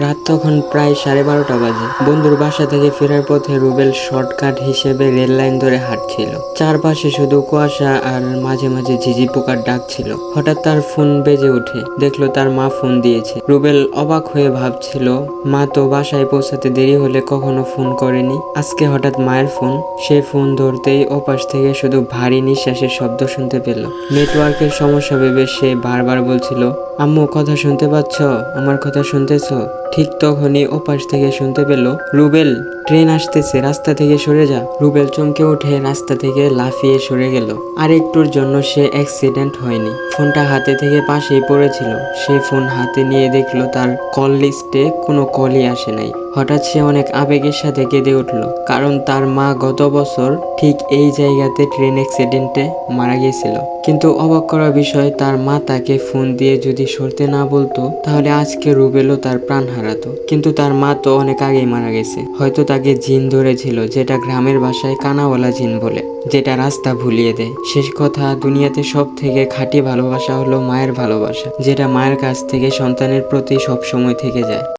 রাত তখন প্রায় সাড়ে বারোটা বাজে। বন্ধুর বাসা থেকে ফেরার পথে রুবেল শর্টকাট হিসেবে রেল লাইন ধরে হাঁটছিল। চারপাশে শুধু কুয়াশা আর মাঝে মাঝে ঝিঝি পোকার ডাক ছিল। হঠাৎ তার ফোন বেজে ওঠে। দেখল তার মা ফোন দিয়েছে। রুবেল অবাক হয়ে ভাবছিল, মা তো বাসায় পৌঁছাতে দেরি হলে কখনো ফোন করেনি। আজকে হঠাৎ মায়ের ফোন। সে ফোন ধরতেই ওপাশ থেকে শুধু ভারী নিঃশ্বাসের শব্দ শুনতে পেল। নেটওয়ার্কের সমস্যা ভেবে সে বারবার বলছিল, আম্মু, কথা শুনতে পাচ্ছ? আমার কথা শুনতেছ? ঠিক তখনই ওপাশ থেকে শুনতে পেল, রুবেল, ট্রেন আসতেছে, রাস্তা থেকে সরে যা। রুবেল চমকে উঠে রাস্তা থেকে লাফিয়ে সরে গেল। আর একটুর জন্য সে অ্যাক্সিডেন্ট হয়নি। ফোনটা হাতে থেকে পাশেই পড়েছিল। সে ফোন হাতে নিয়ে দেখল তার কল লিস্টে কোনো কলই আসে নাই। হঠাৎ সে অনেক আবেগের সাথে কেঁদে উঠল, কারণ তার মা গত বছর ঠিক এই জায়গাতে ট্রেন অ্যাক্সিডেন্টে মারা গিয়েছিল। কিন্তু অবাক করার বিষয়, তার মা তাকে ফোন দিয়ে যদি সরতে না বলতো, তাহলে আজকে রুবেলও তার প্রাণ হারাতো। কিন্তু তার মা তো অনেক আগেই মারা গেছে। হয়তো তাকে জিন ধরেছিল, যেটা গ্রামের ভাষায় কানাওয়ালা জিন বলে, যেটা রাস্তা ভুলিয়ে দেয়। শেষ কথা দুনিয়াতে সব থেকে খাঁটি ভালোবাসা হলো মায়ের ভালোবাসা, যেটা মায়ের কাছ থেকে সন্তানের প্রতি সব সময় থেকে যায়।